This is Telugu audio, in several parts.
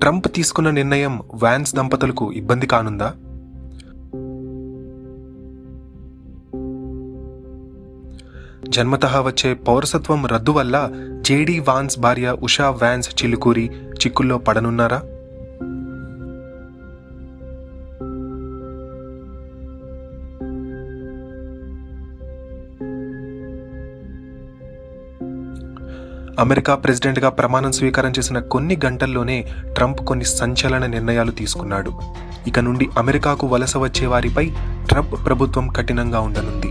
ట్రంప్ తీసుకున్న నిర్ణయం వ్యాన్స్ దంపతులకు ఇబ్బంది కానుందా? జన్మత వచ్చే పౌరసత్వం రద్దు వల్ల జేడీ వాన్స్ భార్య ఉషా వ్యాన్స్ చిలుకూరి చిక్కుల్లో పడనున్నారా? అమెరికా ప్రెసిడెంట్గా ప్రమాణం స్వీకారం చేసిన కొన్ని గంటల్లోనే ట్రంప్ కొన్ని సంచలన నిర్ణయాలు తీసుకున్నాడు. ఇక నుండి అమెరికాకు వలస వచ్చే వారిపై ట్రంప్ ప్రభుత్వం కఠినంగా ఉండనుంది.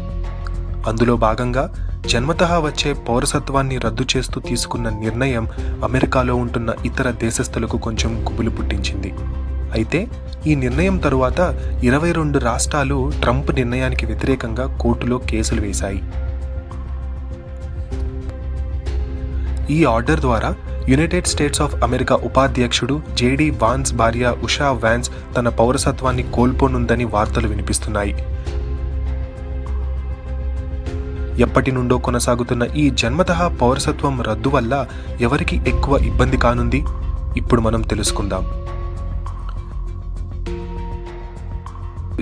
అందులో భాగంగా జన్మతః వచ్చే పౌరసత్వాన్ని రద్దు చేస్తూ తీసుకున్న నిర్ణయం అమెరికాలో ఉంటున్న ఇతర దేశస్థులకు కొంచెం గుబులు పుట్టించింది. అయితే ఈ నిర్ణయం తరువాత ఇరవై రెండు రాష్ట్రాలు ట్రంప్ నిర్ణయానికి వ్యతిరేకంగా కోర్టులో కేసులు వేశాయి. ఈ ఆర్డర్ ద్వారా యునైటెడ్ స్టేట్స్ ఆఫ్ అమెరికా ఉపాధ్యక్షుడు జేడీ వాన్స్ భార్య ఉషా వ్యాన్స్ తన పౌరసత్వాన్ని కోల్పోనుందని వార్తలు వినిపిస్తున్నాయి. ఎప్పటి నుండో కొనసాగుతున్న ఈ జన్మతః పౌరసత్వం రద్దు వల్ల ఎవరికి ఎక్కువ ఇబ్బంది కానుంది? ఇప్పుడు మనం తెలుసుకుందాం.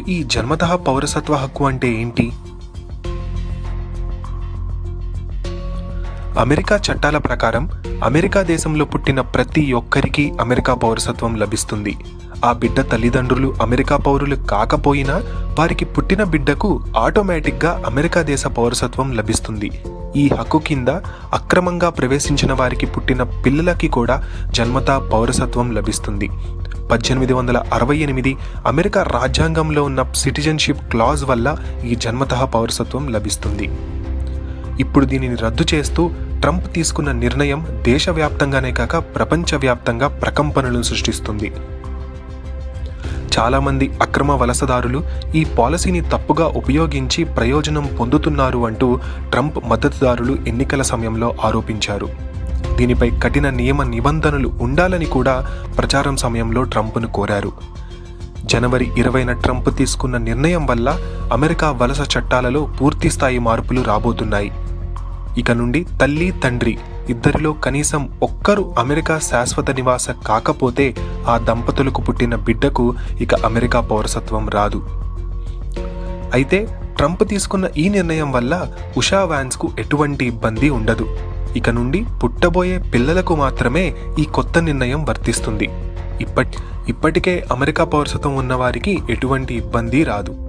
ఈ జన్మతః పౌరసత్వ హక్కు అంటే ఏంటి? అమెరికా చట్టాల ప్రకారం అమెరికా దేశంలో పుట్టిన ప్రతి ఒక్కరికి అమెరికా పౌరసత్వం లభిస్తుంది. ఆ బిడ్డ తల్లిదండ్రులు అమెరికా పౌరులు కాకపోయినా వారికి పుట్టిన బిడ్డకు ఆటోమేటిక్గా అమెరికా దేశ పౌరసత్వం లభిస్తుంది. ఈ హక్కు కింద అక్రమంగా ప్రవేశించిన వారికి పుట్టిన పిల్లలకి కూడా జన్మతా పౌరసత్వం లభిస్తుంది. పద్దెనిమిది వందల అరవై ఎనిమిది అమెరికా రాజ్యాంగంలో ఉన్న సిటిజన్షిప్ క్లాజ్ వల్ల ఈ జన్మతః పౌరసత్వం లభిస్తుంది. ఇప్పుడు దీనిని రద్దు చేస్తూ ట్రంప్ తీసుకున్న నిర్ణయం దేశవ్యాప్తంగానే కాక ప్రపంచవ్యాప్తంగా ప్రకంపనలను సృష్టిస్తుంది. చాలామంది అక్రమ వలసదారులు ఈ పాలసీని తప్పుగా ఉపయోగించి ప్రయోజనం పొందుతున్నారు అంటూ ట్రంప్ మద్దతుదారులు ఎన్నికల సమయంలో ఆరోపించారు. దీనిపై కఠిన నియమ నిబంధనలు ఉండాలని కూడా ప్రచారం సమయంలో ట్రంప్ను కోరారు. జనవరి ఇరవైన ట్రంప్ తీసుకున్న నిర్ణయం వల్ల అమెరికా వలస చట్టాలలో పూర్తిస్థాయి మార్పులు రాబోతున్నాయి. ఇక నుండి తల్లి తండ్రి ఇద్దరిలో కనీసం ఒక్కరు అమెరికా శాశ్వత నివాస కాకపోతే ఆ దంపతులకు పుట్టిన బిడ్డకు ఇక అమెరికా పౌరసత్వం రాదు. అయితే ట్రంప్ తీసుకున్న ఈ నిర్ణయం వల్ల ఉషా వ్యాన్స్కు ఎటువంటి ఇబ్బంది ఉండదు. ఇక నుండి పుట్టబోయే పిల్లలకు మాత్రమే ఈ కొత్త నిర్ణయం వర్తిస్తుంది. ఇప్పటి ఇప్పటికే అమెరికా పౌరసత్వం ఉన్నవారికి ఎటువంటి ఇబ్బంది రాదు.